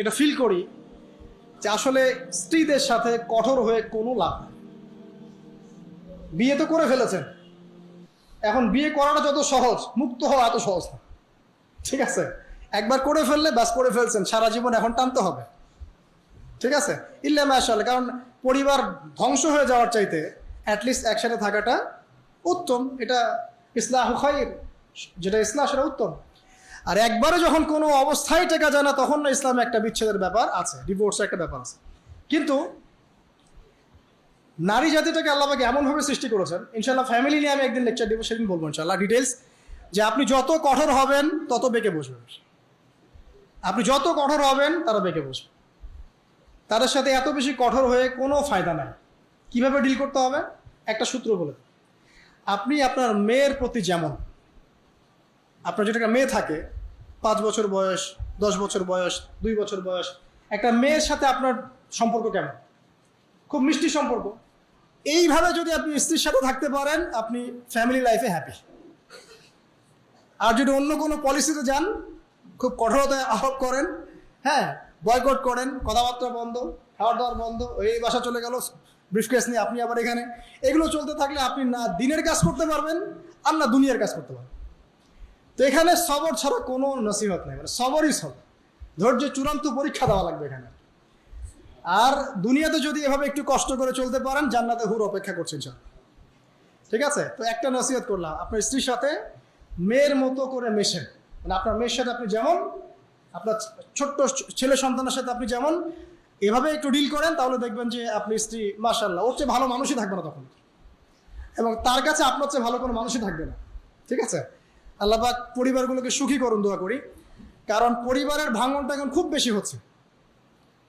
এটা ফিল করি যে আসলে স্ত্রীদের সাথে কঠোর হয়ে কোনো লাভ বিয়ে তো করে ফেলেছেন। এখন বিয়ে করাটা যত সহজ, মুক্ত হওয়া এত সহজ না। ঠিক আছে? একবার করে ফেললে ব্যাস করে ফেলছেন, সারা জীবন এখন টানতে হবে। ঠিক আছে? ইল্লা মাশাল্লাহ কারণ পরিবার ধ্বংস হয়ে যাওয়ার চাইতে অ্যাটলিস্ট একসাথে থাকাটা উত্তম। এটা ইসলাহ খাইর, যেটা ইসলাম সেটা উত্তম। আর একবারে যখন কোনো অবস্থায় টেকা যায় না, তখন না ইসলামে একটা বিচ্ছেদের ব্যাপার আছে ডিভোর্সের একটা ব্যাপার আছে। কিন্তু নারী জাতিটাকে আল্লাহকে এমনভাবে সৃষ্টি করেছেন ইনশাল্লাহ ফ্যামিলি নিয়ে আমি একদিন লেকচার দিব, সেদিন বলব ইনশাল্লাহ ডিটেলস যে আপনি যত কঠোর হবেন, তত বেঁকে বসবেন। আপনি যত কঠোর হবেন, তারা বেঁকে বসবে। তাদের সাথে এত বেশি কঠোর হয়ে কোনো ফায়দা নাই। কীভাবে ডিল করতে হবে? একটা সূত্র বলে আপনি আপনার মেয়ের প্রতি যেমন আপনার যেটা একটা মেয়ে থাকে, পাঁচ বছর বয়স, দশ বছর বয়স, দুই বছর বয়স, একটা মেয়ের সাথে আপনার সম্পর্ক কেমন? খুব মিষ্টি সম্পর্ক। এইভাবে যদি আপনি স্ত্রীর সাথে থাকতে পারেন, আপনি ফ্যামিলি লাইফে হ্যাপি আর যদি অন্য কোনো পলিসিতে যান, খুব কঠোরতায় আহ্বান করেন হ্যাঁ বয়কট করেন, কথাবার্তা বন্ধ খাওয়ার দাওয়ার বন্ধ, এই বাসা চলে গেল ব্রিফকেস নিয়ে আপনি আবার এখানে। এগুলো চলতে থাকলে আপনি না দিনের কাজ করতে পারবেন, আর না দুনিয়ার কাজ করতে পারবেন। তো এখানে সবর ছাড়া কোনো নসিহত নেই মানে সবরই সব। ধৈর্য চূড়ান্ত পরীক্ষা দেওয়া লাগবে এখানে। আর দুনিয়াতে যদি এভাবে একটু কষ্ট করে চলতে পারেন, জান্নাতে হুর অপেক্ষা করছেন স্যার ঠিক আছে? তো একটা নসিহত করলাম, আপনার স্ত্রীর সাথে মেয়ের মতো করে মেশেন। মানে আপনার মেয়ের সাথে আপনি যেমন, আপনার ছোট্ট ছেলে সন্তানের সাথে আপনি যেমন এভাবে একটু ডিল করেন, তাহলে দেখবেন যে আপনি স্ত্রী মাশাল্লাহ ওর চেয়ে ভালো মানুষই থাকবে না তখন। এবং তার কাছে আপনার চেয়ে ভালো কোনো মানুষই থাকবে না। ঠিক আছে? আল্লাহবাক পরিবারগুলোকে সুখী করুন দোয়া করি। কারণ পরিবারের ভাঙনটা এখন খুব বেশি হচ্ছে।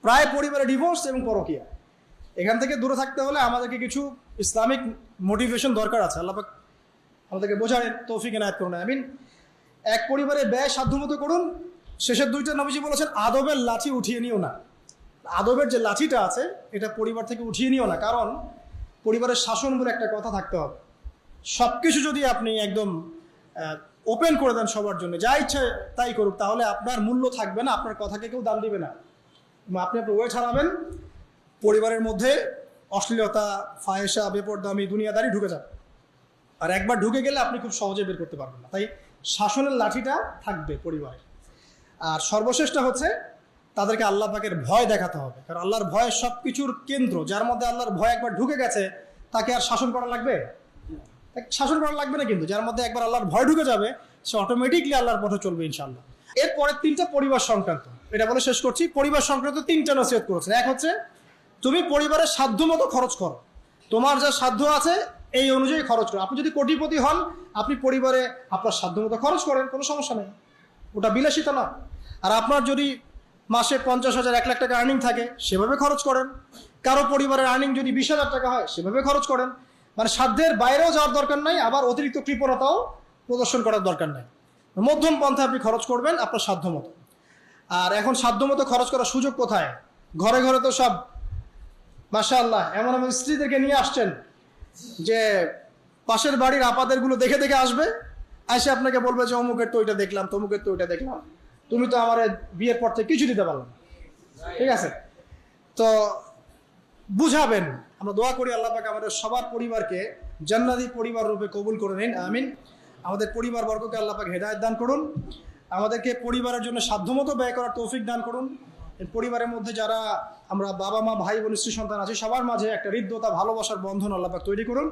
প্রায় পরিবারে ডিভোর্স এবং পরকিয়া। এখান থেকে দূরে থাকতে হলে আমাদেরকে কিছু ইসলামিক মোটিভেশন দরকার আছে। আল্লাপাক আমাদেরকে বোঝায় তৌফিক এনায়ত করুন আই মিন এক পরিবারে ব্যয় সাধ্যমতো করুন। শেষের দুইটা নবীজি বলেছেন, আদবের লাঠি উঠিয়ে নিও না। আদবের যে লাঠিটা আছে, এটা পরিবার থেকে উঠিয়ে নিও না। কারণ পরিবারের শাসন বলে একটা কথা থাকতে হবে। সব কিছু যদি আপনি একদম ওপেন করে দেন সবার জন্য। যা ইচ্ছে তাই করুক, তাহলে আপনার মূল্য থাকবে না, আপনার কথাকে কেউ দাম দিবে না। আপনি আপনার ওয়ে ছাড়াবেন পরিবারের মধ্যে অশ্লীলতা ফায়েসা বেপরদামি, দুনিয়াদারি ঢুকে যাবে। আর একবার ঢুকে গেলে আপনি খুব সহজে বের করতে পারবেন না। তাই শাসনের লাঠিটা থাকবে পরিবারে। আর সর্বশেষটা হচ্ছে, তাদেরকে আল্লাহ পাকের ভয় দেখাতে হবে। কারণ আল্লাহর ভয় সব কিছুর কেন্দ্র। যার মধ্যে আল্লাহর ভয় একবার ঢুকে গেছে, তাকে আর শাসন করা লাগবে? তাকে শাসন করা লাগবে না কিন্তু, যার মধ্যে একবার আল্লাহর ভয় ঢুকে যাবে, সে অটোমেটিকলি আল্লাহর পথে চলবে ইনশাল্লাহ এরপরে তিনটা পরিবার সংক্রান্ত, এটা বলে শেষ করছি। পরিবার সংক্রান্ত তিনটা নসিহত করেছেন। এক হচ্ছে, তুমি পরিবারের সাধ্য মতো খরচ করো। তোমার যা সাধ্য আছে, এই অনুযায়ী খরচ করো। আপনি যদি কোটিপতি হন, আপনি পরিবারে আপনার সাধ্য মতো খরচ করেন, কোনো সমস্যা নেই। ওটা বিলাসিতা না আর আপনার যদি মাসে পঞ্চাশ হাজার, এক লাখ টাকা আর্নিং থাকে, সেভাবে খরচ করেন। কারও পরিবারের আর্নিং যদি বিশ হাজার টাকা হয়, সেভাবে খরচ করেন। মানে সাধ্যের বাইরেও যাওয়ার দরকার নাই, আবার অতিরিক্ত কৃপণতাও প্রদর্শন করার দরকার নাই। মধ্যম পন্থা আপনি খরচ করবেন আপনার সাধ্য মতো আর এখন সাধ্য মতো খরচ করার সুযোগ কোথায়? ঘরে ঘরে তো সব মাসা আল্লাহ এমন এমন স্ত্রীদেরকে নিয়ে আসছেন যে পাশের বাড়ির আপাদেরগুলো দেখে দেখে আসবে, এসে আপনাকে বলবে যে, অমুকের তো ওইটা দেখলাম, তমুকের তো ওইটা দেখলাম। তুমি তো আমার বিয়ের পর থেকে কিছু দিতে পারল না। ঠিক আছে? তো বুঝাবেন আমরা দোয়া করি আল্লাহ পাক আমাদের সবার পরিবারকে জান্নাতি পরিবার রূপে কবুল করে নিন, আমিন। আমাদের পরিবার বর্গকে আল্লাহ পাক হেদায়ত দান করুন। আমাদেরকে পরিবারের জন্য সাধ্যমতো ব্যয় করার তৌফিক দান করুন। পরিবারের মধ্যে যারা আমরা বাবা মা, ভাই, বোন, স্ত্রী, সন্তান আছি, সবার মাঝে একটা হৃদ্যতা, ভালোবাসার বন্ধন আল্লাহ পাক তৈরি করুন।